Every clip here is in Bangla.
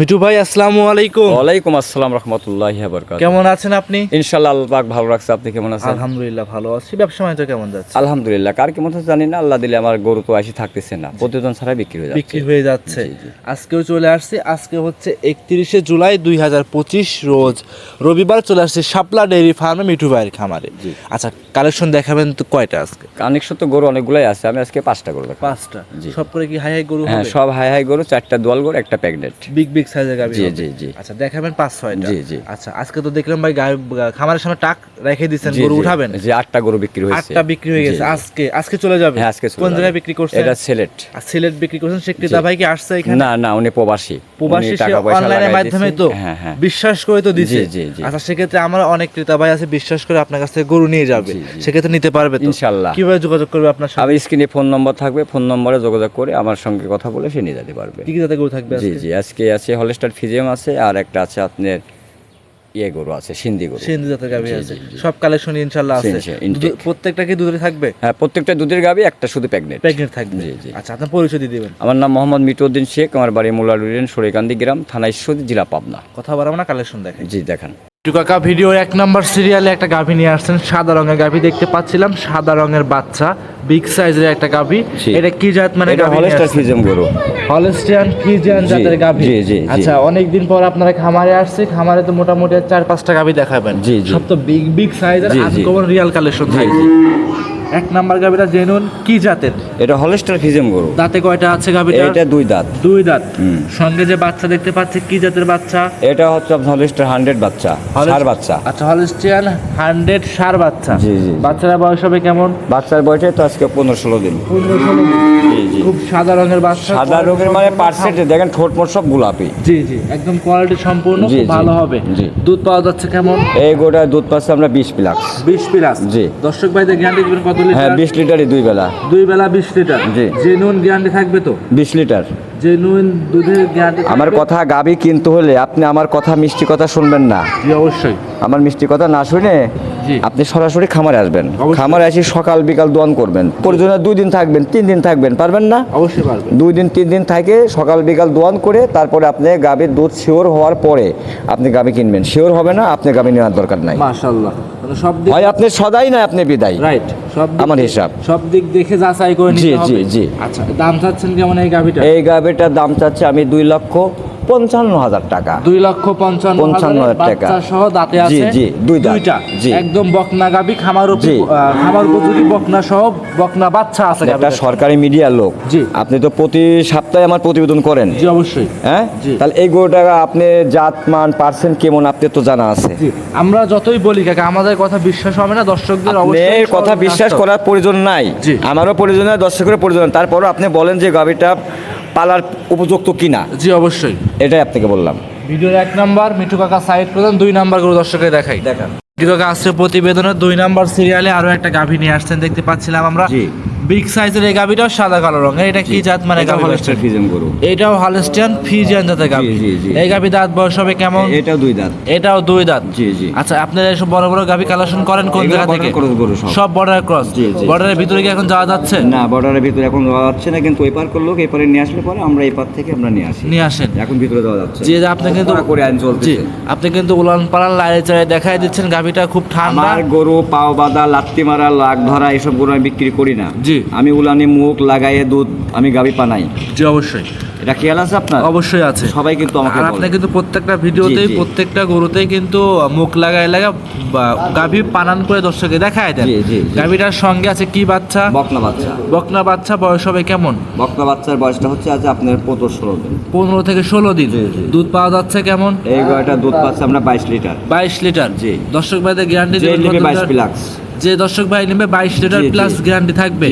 মিঠু ভাই আসসালামু আলাইকুম। ওয়ালাইকুম আসসালাম রহমতুল্লাহ বরকাত কেমন আছেন আপনি? ইনশাল্লাহ আল্লাহ পাক ভালো রাখছে। আপনি কেমন আছেন? আলহামদুলিল্লাহ ভালো আছি। ব্যবসা বাণিজ্য কেমন যাচ্ছে? আলহামদুলিল্লাহ কার কেমন আছে জানি না আল্লাহ দিলে আমার গরু তো আসি থাকতেছে না। প্রতিদিন ছাড়া বিক্রি হয়ে যাচ্ছে। বিক্রি হয়ে যাচ্ছে। আজকেও চলে আসছি। আজকে হচ্ছে একত্রিশে জুলাই দুই হাজার পঁচিশ রোজ। রবিবার চলে আসছে শাপলা ডেইরি ফার্মে মিঠু ভাইয়ের খামারে। আচ্ছা কালেকশন দেখাবেন তো কয়টা আজকে? কানেকশন তো গরু অনেকগুলাই আছে। আমি আজকে পাঁচটা গরু পাঁচটা। সব করে কি হাই হাই গরু হ্যাঁ সব হাই হাই গরু চারটা দোয়াল গরু একটা প্যাগনেট বিগ বিগ সাইজের গাভি জি, জি, জি। আচ্ছা দেখাবেন পাঁচ ছয়টা জি, জি। আচ্ছা আজকে তো দেখলাম ভাই খামারের সামনে টাক রেখে দিচ্ছেন গরু উঠাবেন। যে আটটা গরু বিক্রি হয়েছে। আটটা বিক্রি হয়ে গেছে। আজকে আজকে চলে যাবে? হ্যাঁ আজকে কোন জায়গায় বিক্রি করছেন? এটা সিলেট। সিলেট বিক্রি করছেন সে ক্রেতা ভাই কি আসছে এখানে? না না উনি প্রবাসী। প্রবাসী টাকা পয়সা অনলাইনের মাধ্যমে তো হ্যাঁ হ্যাঁ। বিশ্বাস করে তো জি। আচ্ছা সেক্ষেত্রে আমার অনেক ক্রেতা ভাই আছে বিশ্বাস করে আপনার কাছ থেকে গরু নিয়ে যাবে। সেক্ষেত্রে নিতে পারবে তো? ইনশাল্লাহ। কীভাবে যোগাযোগ করবে আপনার সাথে আমি স্ক্রিনে ফোন নম্বর থাকবে ফোন নম্বরে যোগাযোগ করে আমার সঙ্গে কথা বলে সে নিয়ে যেতে পারবে। কি কি জাতের গরু থাকবে জি আজকে? জি আজকে আছে হলস্টার ফিজিয়াম আছে আর একটা আছে আপনার ইয়ে গরু আছে সিন্ধি গরু। সিন্ধু জাতের গাভি আছে। সব কালেকশন ইনশাল্লাহ আছে। প্রত্যেকটা কি দুধে থাকবে? হ্যাঁ প্রত্যেকটা দুধের গাভী একটা শুধু প্যাগনেট প্রেগনেন্ট থাকবে। জি, জি। আচ্ছা আপনার পরিচয় দিয়ে দেবেন। আমার নাম মোহাম্মদ মিটুদ্দিন শেখ আমার বাড়ি মুলাডুরিয়ান সোরেকান্দি গ্রাম থানা ঈশ্বরদী জেলা পাবনা। কথা বার আমরা কালেকশন দেখেন জি দেখান। কাকা ভিডিও এক নম্বর সিরিয়ালে একটা গাভী নিয়ে আসছেন সাদা রঙের গাভী দেখতে পাচ্ছিলাম সাদা রঙের বাচ্চা বিগ সাইজের একটা গাভী। এটা কি জাত মানে হলস্টার ফিজিয়াম গরু। হলস্টিয়ান জাতের গাভী। জি, জি, আচ্ছা আচ্ছা অনেকদিন পর আপনারা খামারে আসছে খামারে তো মোটামুটি চার পাঁচটা গাভী দেখাবেন। জি, জি। সব তো বিগ বিগ সাইজের। আনকমন রিয়াল কালেকশন থাকবে। এক নাম্বার গাভীটা জেনুন কি জাতের? এটা হলস্টার ফিজিয়াম গরু। দাঁতে কয়টা আছে গাভীটা এটা দুই দাঁত। দুই দাঁত। সঙ্গে যে বাচ্চা দেখতে পাচ্ছি কি জাতের বাচ্চা? এটা হচ্ছে আপনার হলস্টার হান্ড্রেড বাচ্চা সার বাচ্চা। আচ্ছা হলস্টিয়ান হান্ড্রেড সার বাচ্চা। জি, জি। বাচ্চারা বয়স হবে কেমন? বাচ্চার বয়সে তো আজকে পনেরো ষোলো দিন। পনেরো ষোলো দিন। জি জি। খুব সাদা রঙের বাচ্চা সাদা রঙের মানে পার্সেন্টে দেখেন ঠোঁট মোট সব গোলাপি। জি জি। একদম কোয়ালিটি সম্পূর্ণ ভালো হবে। দুধ পাওয়া যাচ্ছে কেমন? এই গোটা দুধ পাচ্ছে আমরা বিশ প্লাস। বিশ প্লাস। জি। দর্শক ভাইদের গ্যারান্টি দিবেন কত হ্যাঁ লিটার বিশ লিটারই দুই বেলা। দুই বেলা বিশ লিটার। জি। জেনুইন গ্যারান্টি থাকবে তো? বিশ লিটার। জেনুইন দুধের গ্যারান্টি আমার কথা গাবি কিনতে হলে আপনি আমার কথা মিষ্টি কথা শুনবেন না। জি অবশ্যই। আমার মিষ্টি কথা না শুনে আপনি সরাসরি খামারে আসবেন। খামারে এসে সকাল বিকাল দোয়ান করবেন। প্রয়োজনে দুই দিন থাকবেন তিন দিন থাকবেন পারবেন না? অবশ্যই পারবে দুই দিন তিন দিন থাকে সকাল বিকাল দোয়ান করে তারপরে আপনি গাভীর দুধ শিওর হওয়ার পরে আপনি গাভী কিনবেন। শিওর হবে না আপনি গাভী নেওয়ার দরকার নাই। মাশাআল্লাহ। সব হয় আপনি সদাই না আপনি বিদায়। রাইট সব আমার হিসাব। সব দিক দেখে যাচাই করে জি, নিতে হবে। জি, জি। আচ্ছা দাম চাচ্ছেন কেমন এই গাভিটা? এই গাবিটার দাম চাচ্ছে আমি দুই লক্ষ। পঞ্চান্ন হাজার টাকা। দুই লক্ষ পঞ্চান্ন পঞ্চান্ন হাজার টাকা। সহ দাঁতে আছে জি, দুই দুইটা। জি। একদম বকনা গাবি খামার। খামার উপযোগী বকনা সহ বকনা বাচ্চা আছে একটা সরকারি মিডিয়ার লোক। জি। আপনি তো প্রতি সপ্তাহে আমার প্রতিবেদন করেন। জি অবশ্যই। হ্যাঁ? তাহলে এই গরুটা আপনি জাত মান পার্সেন্ট কেমন আপনি তো জানা আছে। আমরা যতই বলি কাকা আমাদের কথা বিশ্বাস হবে না দর্শকদের অবশ্যই কথা বিশ্বাস করার প্রয়োজন নাই। আমারও প্রয়োজন নাই দর্শকের প্রয়োজন। তারপরও আপনি বলেন যে গাভীটা পালার উপযুক্ত কিনা? জি অবশ্যই। এটাই আপনাকে বললাম। ভিডিওর এক নাম্বার মিঠু কাকা সাইড প্রধান দুই নাম্বার করে দর্শকের দেখাই। দেখান। মিঠু কাকা আসছে প্রতিবেদনের দুই নাম্বার সিরিয়ালে আরও একটা গাভী নিয়ে আসছেন দেখতে পাচ্ছিলাম আমরা। জি। বিগ সাইজের এই গাভীটাও সাদা কালো রঙের। এটা কি জাত? মানে গাভী হলস্টার ফিজিয়াম গরু। এটাও হালস্টিয়ান ফিজিয়ান জাতের জি। এই গাভী দাঁত বয়স হবে কেমন? এটাও দুই দাঁত। এটাও দুই দাঁত। জি, জি। আচ্ছা আপনারা এসব বড় বড় গাভী কালেকশন করেন কোন জায়গা থেকে? সব। Border cross. বর্ডারের ভিতরে কি এখন যাওয়া যাচ্ছে? না বর্ডারের ভিতরে এখন যাওয়া যাচ্ছে না কিন্তু ওই পার করল এই পারে নিয়ে আসলে পরে আমরা এই পার থেকে আমরা নিয়ে আসি। নিয়ে আসেন। এখন ভিতরে যাওয়া যাচ্ছে। জি যে আপনি কিন্তু করে আইন চলতেছে। জি আপনি কিন্তু উলান পালান লাইনে চাড়ে দেখাই দিচ্ছেন গাভীটা খুব ঠান্ডা। আমার গরু পাও বাঁধা লাত্তি মারা লাগ ধরা এসব গরু আমি বিক্রি করি না। জি। আমি উলানি মুখ লাগাইয়ে দুধ আমি গাবি পানাই। জি অবশ্যই। এটা খেয়াল আছে আপনার? অবশ্যই আছে। সবাই কিন্তু আমাকে আর আপনি কিন্তু প্রত্যেকটা ভিডিওতেই। প্রত্যেকটা গরুতেই কিন্তু মুখ লাগাই লাগা গাভী পানান করে দর্শকে দেখায় দেন। গাভীটার সঙ্গে আছে কি বাচ্চা? বকনা বাচ্চা। বকনা বাচ্চা বয়স হবে কেমন? বকনা বাচ্চার বয়সটা হচ্ছে আজ আপনার পনেরো ষোলো দিন। পনেরো থেকে ষোলো দিন। দুধ পাওয়া যাচ্ছে কেমন? এই গাড়িটা দুধ পাচ্ছে আমরা বাইশ লিটার। বাইশ লিটার। জি। দর্শক ভাইদের গ্যারান্টি বাইশ প্লাক্স যে দর্শক ভাই নেবে বাইশ লিটার। প্লাস গ্যারান্টি থাকবে।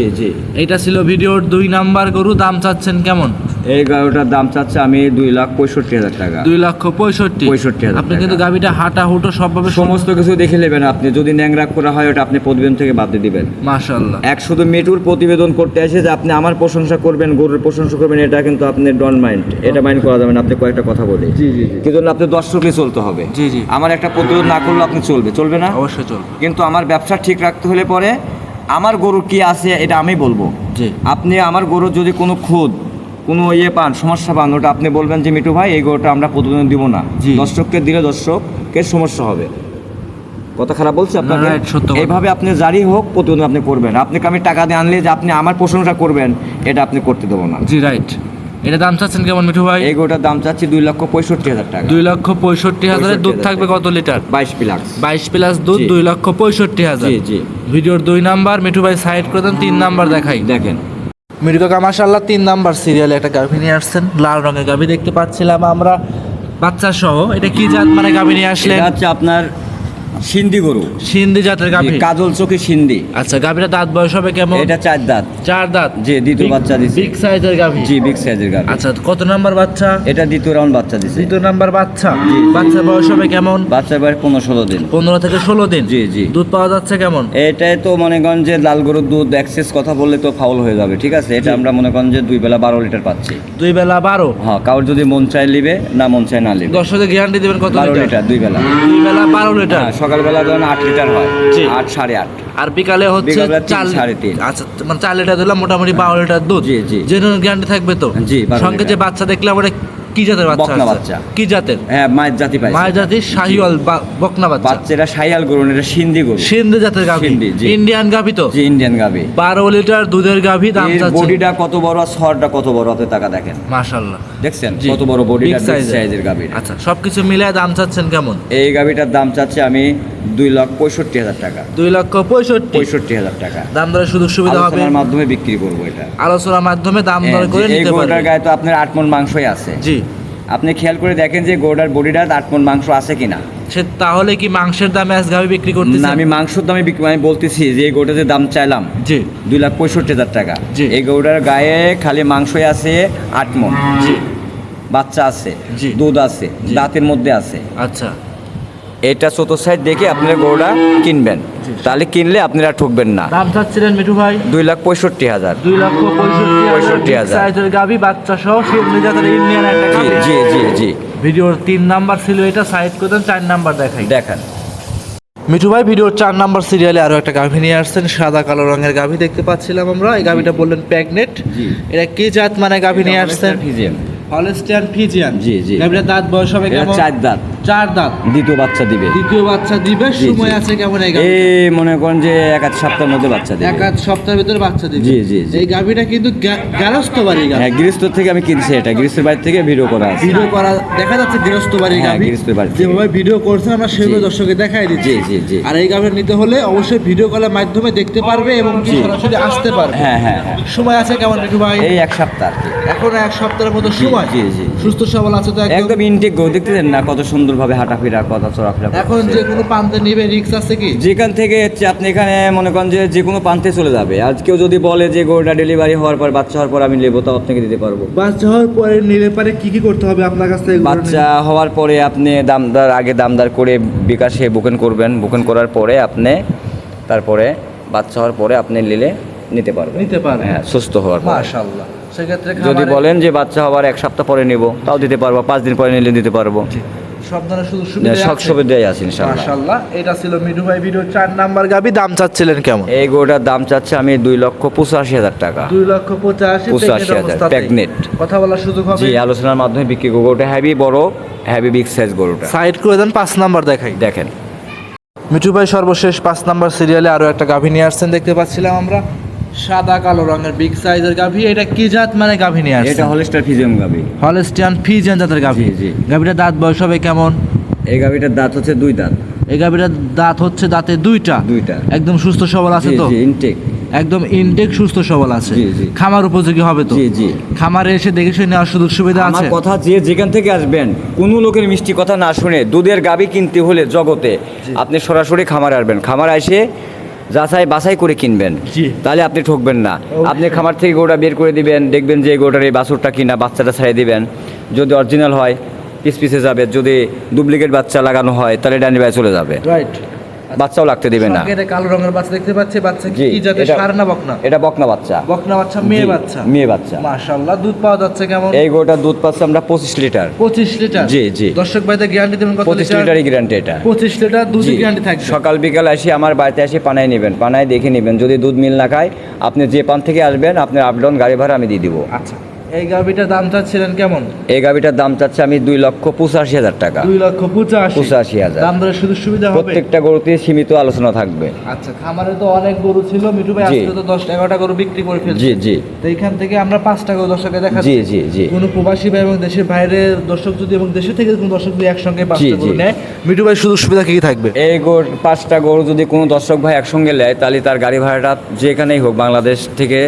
এটা ছিল ভিডিওর দুই নাম্বার গরু দাম চাচ্ছেন কেমন এই গাড়িটার দাম চাচ্ছে আমি দুই লাখ পঁয়ষট্টি হাজার টাকা। দুই লক্ষ পঁয়ষট্টি? 65,000 আপনি কিন্তু গাভিটা হাঁটা হুটো সবভাবে সমস্ত কিছু দেখে নেবেন আপনি। যদি ন্যাংরা করা হয় ওটা আপনি প্রতিবেদন থেকে বাদ দিয়ে দিবেন। মাশাল্লাহ এক শুধু মেটুর প্রতিবেদন করতে এসে যে আপনি আমার প্রশংসা করবেন গরুর প্রশংসা করবেন এটা কিন্তু আপনি ডন মাইন্ড এটা মাইন্ড করা যাবে না আপনি কয়েকটা কথা বলে। জি, জি। কিন্তু আপনি দর্শকই চলতে হবে? জি, জি। আমার একটা প্রতিবেদন না করলে আপনি চলবে। চলবে না? অবশ্যই চল কিন্তু আমার ব্যবসা ঠিক রাখতে হলে পরে আমার গরু কি আছে এটা আমি বলব। আপনি আমার গরুর যদি কোনো খুদ কোনো ইয়ে পান সমস্যা পান ওটা আপনি বলবেন যে মিটু ভাই এই গরুটা আমরা প্রতিদিন দিব না। দর্শককে দিলে দর্শকের সমস্যা হবে। কথা খারাপ বলছি আপনাকে। এইভাবে আপনি জারি হোক প্রতিদিন আপনি করবেন। আপনাকে আমি টাকা দিয়ে আনলে যে আপনি আমার প্রশংসা করবেন এটা আপনি করতে দেবো না। জি রাইট। এটা দাম চাচ্ছেন কেমন মিঠু ভাই? এই গরুটার দাম চাচ্ছি দুই লক্ষ পঁয়ষট্টি হাজার টাকা। দুই লক্ষ পঁয়ষট্টি হাজারের দুধ থাকবে কত লিটার? বাইশ প্লাক্স বাইশ প্লাস দুধ দুই লক্ষ পঁয়ষট্টি হাজার। জি ভিডিওর দুই নাম্বার মিঠু ভাই সাইড করে দেন তিন নাম্বার দেখাই। দেখেন। কাকা মাসাল্লাহ তিন নাম্বার সিরিয়ালে একটা গাভী নিয়ে আসছেন। লাল রঙের গাভী দেখতে পাচ্ছিলাম আমরা। বাচ্চা সহ এটা কি জাত? মানে গাভী নিয়ে হচ্ছে আপনার সিন্ধি গরু। সিন্ধি জাতের গাভী। কাজল চোখে সিন্ধি। আচ্ছা গাভীটা দাঁত বয়স হবে কেমন? এটা চার দাঁত। চার দাঁত? জি, দ্বিতীয় বাচ্চা দিছে। বিগ সাইজের গাভী? জি বিগ সাইজের গাভি। আচ্ছা কত নাম্বার বাচ্চা? এটা দ্বিতীয় রাউন্ড বাচ্চা দিছে। দ্বিতীয় নাম্বার বাচ্চা? বাচ্চার বয়স হবে কেমন? বাচ্চার বয়স পনেরো ষোলো দিন। পনেরো থেকে ষোলো দিন? জি, জি। দুধ পাওয়া যাচ্ছে কেমন? এটাই তো মনে করেন যে লাল গরুর দুধ এক্সেস কথা বললে তো ফাউল হয়ে যাবে ঠিক আছে? এটা আমরা মনে করেন যে দুই বেলা বারো লিটার পাচ্ছি। দুই বেলা বারো? হ্যাঁ কারোর যদি মন চায় নিবে না মন চায় না নিবে। দর্শকের গ্যারান্টি দিবেন কত বারো লিটার? লিটার দুই বেলা। দুই বেলা বারো লিটার। হ্যাঁ সকালবেলা ধরেন আট লিটার হয় আট সাড়ে আট। আর বিকালে হচ্ছে চার সাড়ে তিন। আচ্ছা মানে চার লিটার দিলাম মোটামুটি বারো লিটার দুধ। জি, জি। জেনুইন গ্যারান্টি থাকবে তো? জি, সঙ্গে যে বাচ্চা দেখলাম ওটা কি জাতের বাচ্চা বকনা বাচ্চা। কি জাতের? হ্যাঁ মায়ের জাতি পাইছে। মায়ের জাতির শাহিওয়াল বকনা বাচ্চা। সাইয়াল গরু এটা সিন্ধি গরু। সিন্ধি জাতের গাভী। ইন্ডিয়ান গাভী তো? যে ইন্ডিয়ান গাভি। বারো লিটার দুধের গাভী দাম বডিটা কত বড় আর সরটা কত বড় টাকা দেখেন। মাশাল্লাহ দেখছেন? কত বড় বডিটা সাইজের গাভি আচ্ছা সবকিছু মিলে দাম চাচ্ছেন কেমন? এই গাভিটার দাম চাচ্ছি আমি দুই লক্ষ পঁয়ষট্টি হাজার টাকা। দুই লক্ষ পঁয়ষট্টি। পঁয়ষট্টি হাজার টাকা। দাম দরে সুযোগ সুবিধা হবে। আলোচনার মাধ্যমে বিক্রি করব এটা। আলোচনার মাধ্যমে দাম দর করে এই নিতে গরুটার পারবে। গায়ে তো আপনার আট মন মাংসই আছে। জি। আপনি খেয়াল করে দেখেন যে গোডার বডিটা আট মন মাংস আছে কিনা। সে তাহলে কি মাংসের দামে আজ বিক্রি বিক্রি না আমি মাংসের দামে বিক্রি আমি বলতেছি যে এই গরুটার যে দাম চাইলাম জি। দুই লাখ পঁয়ষট্টি হাজার টাকা। জি। এই গোডার গায়ে খালি মাংসই আছে আট মন জি। বাচ্চা আছে জি। দুধ আছে দাঁতের মধ্যে আছে। আচ্ছা। এটা চতুর্থ সাইড দেখে আপনারা গরুটা কিনবেন। তাহলে কিনলে আপনারা ঠকবেন না। দাম চাচ্ছিলেন মিঠু ভাই? দুই লাখ পঁয়ষট্টি হাজার। দুই লক্ষ পঁয়ষট্টি হাজার। গাভী বাচ্চা সহ জি জি জি ভিডিওর তিন নাম্বার ছিল এটা সাইড করে দেন চার নাম্বার দেখাই। দেখান। মিঠু ভাই ভিডিওর চার নাম্বার সিরিয়ালে আরও একটা গাভী নিয়ে আসছেন সাদা কালো রঙের গাভী দেখতে পাচ্ছিলাম আমরা। এই গাভীটা বললেন প্যাগনেট এটা কি জাত মানে গাভী নিয়ে আসছেন? ফিজিয়াম হলস্টিয়ান ফিজিয়ান জি, জি। গাভীটার দাঁত বয়স হবে কেমন? চার দাঁত। চার দাঁত। দ্বিতীয় বাচ্চা দিবে। দ্বিতীয় বাচ্চা দিবে সময় আছে কেমন এই গাভী এই মনে করেন যে এক আধ সপ্তাহের মধ্যে বাচ্চা দিবে। এক আধ সপ্তাহের ভিতরে বাচ্চা দিবে। জি, জি। এই গাভীটা কিন্তু গ্যা- গ্যারস্থ বাড়ির গাভী হ্যাঁ গৃহস্থ থেকে আমি কিনছি এটা। গৃহস্থের বাড়ি থেকে ভিডিও করা আছে। ভিডিও করা দেখা যাচ্ছে গৃহস্থ হ্যাঁ, গাভী গৃহস্থ বাড়ি যেভাবে ভিডিও করছে আমরা সেভাবে জি। দর্শকে দেখাই দিচ্ছি। জি, জি, জি। আর এই গাভী নিতে হলে অবশ্যই ভিডিও কলের মাধ্যমে দেখতে পারবে এবং সরাসরি আসতে পারবে। হ্যাঁ হ্যাঁ হ্যাঁ। সময় আছে কেমন মিঠু ভাই? এই এক সপ্তাহ এখন এক সপ্তাহের মতো সময়। জি, জি। সুস্থ সবল আছে তো একদম। ইনটেক গো দেখতেছেন না কত সুন্দরভাবে হাঁটাফেরা কথা চলাফেরা এখন যে কোনো প্রান্তে নিবে রিক্স আছে কি? যেখান থেকে হচ্ছে আপনি এখানে মনে করেন যে যে কোনো প্রান্তে চলে যাবে। আজ কেউ যদি বলে যে গরুটা ডেলিভারি হওয়ার পর বাচ্চা হওয়ার পর আমি নেব তাও আপনাকে দিতে পারব। বাচ্চা হওয়ার পরে নিলে পারে কি কি করতে হবে আপনার কাছ থেকে বাচ্চা হওয়ার পরে আপনি দামদার আগে দামদার করে বিকাশে বুকিং করবেন। বুকিং করার পরে আপনি তারপরে বাচ্চা হওয়ার পরে আপনি নিলে নিতে পারবেন। নিতে পারবেন। হ্যাঁ সুস্থ হওয়ার পরে। মাশাআল্লাহ। সেক্ষেত্রে যদি বলেন যে বাচ্চা হওয়ার এক সপ্তাহ পরে নিব তাও দিতে পারব পাঁচ দিন পরে নিলে দিতে পারব। সব ধরনের সুযোগ সুবিধা সব সুবিধাই আছে ইনশাল্লাহ মাশাআল্লাহ। এটা ছিল মিঠু ভাই ভিডিও চার নাম্বার গাবি। দাম চাচ্ছিলেন কেমন? এই গরুটার দাম চাচ্ছে আমি দুই লক্ষ পঁচাশি হাজার টাকা। দুই লক্ষ পঁচাশি পঁচাশি pregnant হাজার, অবস্থাতেই। কথা বলার সুযোগ হবে। জি আলোচনার মাধ্যমে বিক্রি করব। গরুটা হ্যাভি বড় হ্যাভি বিগ সাইজ গরুটা। সাইড করে দেন পাঁচ নাম্বার দেখাই। দেখেন। মিঠু ভাই সর্বশেষ পাঁচ নাম্বার সিরিয়ালে আরও একটা গাভী নিয়ে আসছেন দেখতে পাচ্ছিলাম আমরা। সাদা কালো রঙের বিগ সাইজের গাভী। এটা কি জাত মানে গাভী নিয়ে আসছে এটা হলস্টার ফিজিয়াম গাবি হলস্টিয়ান ফিজিয়ান জাতের গাভী। জি। গাভীটার দাঁত বয়স হবে কেমন? এই গাবিটার দাঁত হচ্ছে দুই দাঁত। এই গাভীটার দাঁত হচ্ছে দাঁতে দুইটা? দুইটা। একদম সুস্থ সবল আছে তো? জি ইনটেক একদম ইনটেক সুস্থ সবল আছে। জি, জি। খামার উপযোগী হবে তো? জি, জি। খামারে এসে দেখে শুনে নেওয়ার সুযোগ সুবিধা আমার আছে? কথা যে যেখান থেকে আসবেন কোনো লোকের মিষ্টি কথা না শুনে দুধের গাবি কিনতে হলে জগতে আপনি সরাসরি খামারে আসবেন। খামার এসে যাচাই বাছাই করে কিনবেন। তাহলে আপনি ঠকবেন না। আপনি খামার থেকে গোটা বের করে দিবেন দেখবেন যে গোটার এই বাছুরটা কিনা বাচ্চাটা ছাড়িয়ে দিবেন। যদি অরিজিনাল হয় পিস পিসে যাবে। যদি ডুপ্লিকেট বাচ্চা লাগানো হয় তাহলে ডানি বাই চলে যাবে। রাইট বাচ্চাও লাগতে দিবে না। এটা কালো রঙের বাচ্চা দেখতে পাচ্ছি বাচ্চা কি জাতের এটা- সার না বকনা? এটা বকনা বাচ্চা। বকনা বাচ্চা মেয়ে বাচ্চা? মেয়ে বাচ্চা। মাশাআল্লাহ দুধ পাওয়া যাচ্ছে কেমন? এই গোটার দুধ পাচ্ছে আমরা পঁচিশ লিটার। পঁচিশ লিটার? জি, জি। দর্শক ভাইদের গ্যারান্টি দেবেন কত লিটার? লিটারই গ্যারান্টি এটা। পঁচিশ লিটার দুধ। গ্যারান্টি থাকবে। সকাল বিকাল এসে আমার বাড়িতে এসে পানায় নেবেন পানায় দেখে নেবেন। যদি দুধ মিল না খায় আপনি যে পান থেকে আসবেন আপনার আপডাউন গাড়ি ভাড়া আমি দিয়ে দিব। আচ্ছা। এই গাভিটার দাম চাচ্ছিলেন কেমন? এই গাভিটার দাম চাচ্ছে আমি দুই লক্ষ পঁচাশি হাজার টাকা। দুই লক্ষ পঁচাশি। পঁচাশি হাজার। দাম দরের সুযোগ সুবিধা হবে? প্রত্যেকটা গরুতে সীমিত আলোচনা থাকবে। আচ্ছা খামারে তো অনেক গরু ছিল মিঠু ভাই আজকে তো দশ এগারোটা গরু বিক্রি করে ফেলছে। জি জি। তো এইখান থেকে আমরা পাঁচটা গরু দর্শককে দেখা জি জি জি। কোনো প্রবাসী ভাই এবং দেশের বাইরের দর্শক যদি এবং দেশের থেকে কোনো দর্শক যদি একসঙ্গে পাঁচটা গরু নেয় মিঠু ভাই সুযোগ সুবিধা কি থাকবে? এই গরু পাঁচটা গরু যদি কোনো দর্শক ভাই একসঙ্গে নেয় তাহলে তার গাড়ি ভাড়াটা যেখানেই হোক বাংলাদেশ থেকে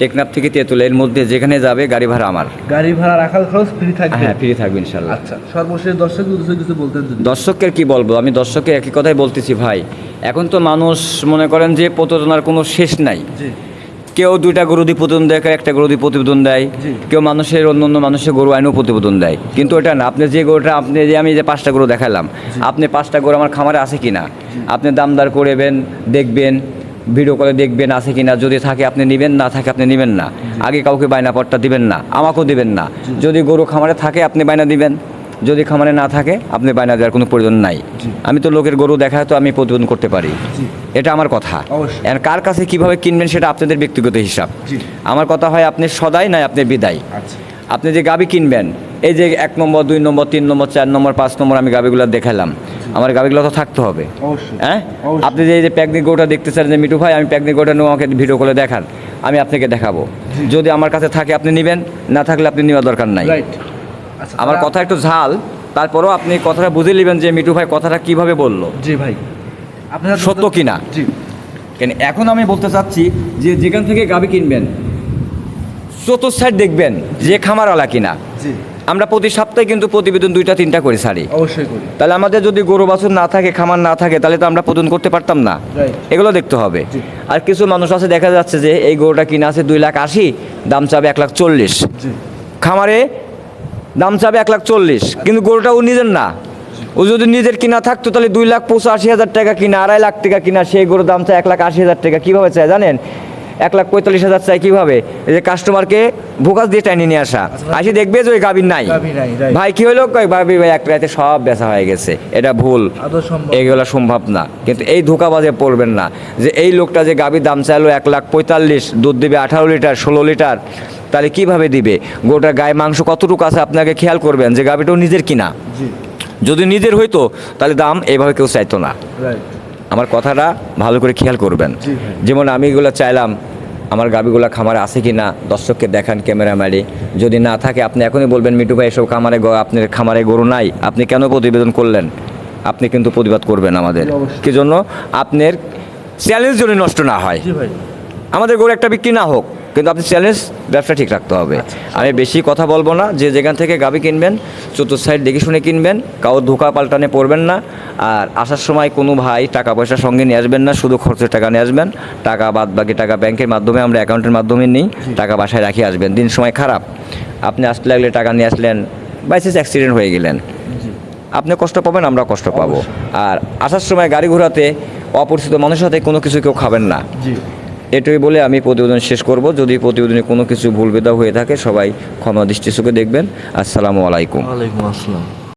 টেকনাফ থেকে তেঁতুল এর মধ্যে যেখানে যাবে গাড়ি ভাড়া আমার। গাড়ি ভাড়া রাখার খরচ ফ্রি থাকবে? হ্যাঁ ফ্রি থাকবে ইনশাল্লাহ। আচ্ছা সর্বশেষ দর্শক কিছু বলতেন দর্শকের কি বলব? আমি দর্শকের একই কথাই বলতেছি ভাই। এখন তো মানুষ মনে করেন যে প্রতারণার কোনো শেষ নাই। জি। কেউ দুইটা গরু দিয়ে প্রতিবেদন দেয় একটা গরু দিয়ে প্রতিবেদন দেয়। কেউ মানুষের অন্য অন্য মানুষের গরু আইনেও প্রতিবেদন দেয়। কিন্তু এটা না আপনি যে গরুটা আপনি যে আমি যে পাঁচটা গরু দেখালাম আপনি পাঁচটা গরু আমার খামারে আছে কিনা? আপনি দামদার করবেন দেখবেন ভিডিও কলে দেখবেন আছে কি না যদি থাকে আপনি নেবেন না থাকে আপনি নেবেন না। আগে কাউকে বায়না পট্টা দিবেন না আমাকেও দিবেন না। যদি গরু খামারে থাকে আপনি বায়না দিবেন। যদি খামারে না থাকে আপনি বায়না দেওয়ার কোনো প্রয়োজন নাই। আমি তো লোকের গরু দেখা তো আমি প্রতিবেদন করতে পারি। এটা আমার কথা। আর কার কাছে কীভাবে কিনবেন সেটা আপনাদের ব্যক্তিগত হিসাব। আমার কথা হয় আপনি সদাই নাই আপনি বিদায়। আচ্ছা। আপনি যে গাবি কিনবেন এই যে এক নম্বর দুই নম্বর তিন নম্বর চার নম্বর পাঁচ নম্বর আমি গাবিগুলো দেখালাম। আমার গাবিগুলো তো থাকতে হবে। হ্যাঁ? আপনি যে এই যে প্যাকনিক গোটা দেখতে চান যে মিটু ভাই আমি প্যাকনিক গোটা নিয়ে আমাকে ভিডিও করে দেখান আমি আপনাকে দেখাবো। যদি আমার কাছে থাকে আপনি নেবেন না থাকলে আপনি নেওয়ার দরকার নাই। রাইট আচ্ছা আমার কথা একটু ঝাল তারপরেও আপনি কথাটা বুঝে নেবেন যে মিটু ভাই কথাটা কীভাবে বলল। জি ভাই। আপনার সত্য কিনা? জি। কেন এখন আমি বলতে চাচ্ছি যে যেখান থেকে গাবি কিনবেন চতুর্থ সাইড দেখবেন যে খামারওয়ালা কিনা। আমরা প্রতি সপ্তাহে কিন্তু প্রতিবেদন দুইটা তিনটা করে ছাড়ি অবশ্যই করি। তাহলে আমাদের যদি গরু বাছুর না থাকে খামার না থাকে তাহলে তো আমরা প্রতিদিন করতে পারতাম না। এগুলো দেখতে হবে। আর কিছু মানুষ আছে দেখা যাচ্ছে যে এই গরুটা কিনা আছে দুই লাখ আশি দাম চাবে এক লাখ চল্লিশ। খামারে দাম চাবে এক লাখ চল্লিশ কিন্তু গরুটা ও নিজের না। ও যদি নিজের কিনা থাকতো তাহলে দুই লাখ পঁচাশি হাজার টাকা কিনা আড়াই লাখ টাকা কিনা সেই গরুর দাম চায় এক লাখ আশি হাজার টাকা। কীভাবে চায় জানেন? এক লাখ পঁয়তাল্লিশ হাজার চাই কীভাবে? এই যে কাস্টমারকে ভোকাস দিয়ে টাইনে নিয়ে আসা। আসি দেখবে যে ওই গাভীর নাই. ভাই কি হলো ভাবি ভাই এক রাতে সব বেচা হয়ে গেছে। এটা ভুল। এগুলো সম্ভব না। কিন্তু এই ধোকাবাজে পড়বেন না। যে এই লোকটা যে গাভীর দাম চাইলো এক লাখ পঁয়তাল্লিশ দুধ দিবে আঠারো লিটার ষোলো লিটার তাহলে কীভাবে দিবে? গোটা গায়ে মাংস কতটুকু আছে আপনাকে খেয়াল করবেন যে গাভীটাও নিজের কিনা? যদি নিজের হইতো তাহলে দাম এইভাবে কেউ চাইতো না। আমার কথাটা ভালো করে খেয়াল করবেন। যেমন আমি এগুলো চাইলাম আমার গাবিগুলো খামারে আছে কি না দর্শককে দেখান ক্যামেরা মারি যদি না থাকে আপনি এখনই বলবেন মিটু ভাই এসব খামারে আপনার খামারে গরু নাই। আপনি কেন প্রতিবেদন করলেন? আপনি কিন্তু প্রতিবাদ করবেন আমাদের। কি জন্য আপনার চ্যালেঞ্জ যদি নষ্ট না হয় আমাদের গরু একটা বিক্রি না হোক কিন্তু আপনি চ্যালেঞ্জ ব্যবসা ঠিক রাখতে হবে। আচ্ছা, আমি বেশি কথা বলব না যে যেখান থেকে গাবি কিনবেন চতুর্থ সাইড দেখে শুনে কিনবেন কাউ ধোকা পাল্টানে পড়বেন না আর আসার সময় কোনো ভাই টাকা পয়সা সঙ্গে নিয়ে আসবেন না শুধু খরচের টাকা নিয়ে আসবেন টাকা বাদ বাকি টাকা ব্যাংকের মাধ্যমে আমরা অ্যাকাউন্টের মাধ্যমে নিই টাকা বাসায় রাখি আসবেন দিন সময় খারাপ। আপনি আসতে লাগলে টাকা নিয়ে আসলেন বাইসেস অ্যাক্সিডেন্ট হয়ে গেলেন। আপনি কষ্ট পাবেন আমরা কষ্ট পাবো। আর আসার সময় গাড়ি ঘোড়াতে অপরিচিত মানুষের সাথে কোনো কিছু কেউ খাবেন না। এটাই বলে আমি প্রতিবেদন শেষ করব। যদি প্রতিবেদনে কোনো কিছু ভুল বেদা হয়ে থাকে, সবাই ক্ষমা দৃষ্টি চোখে দেখবেন। আসসালামু আলাইকুম। আসসালাম।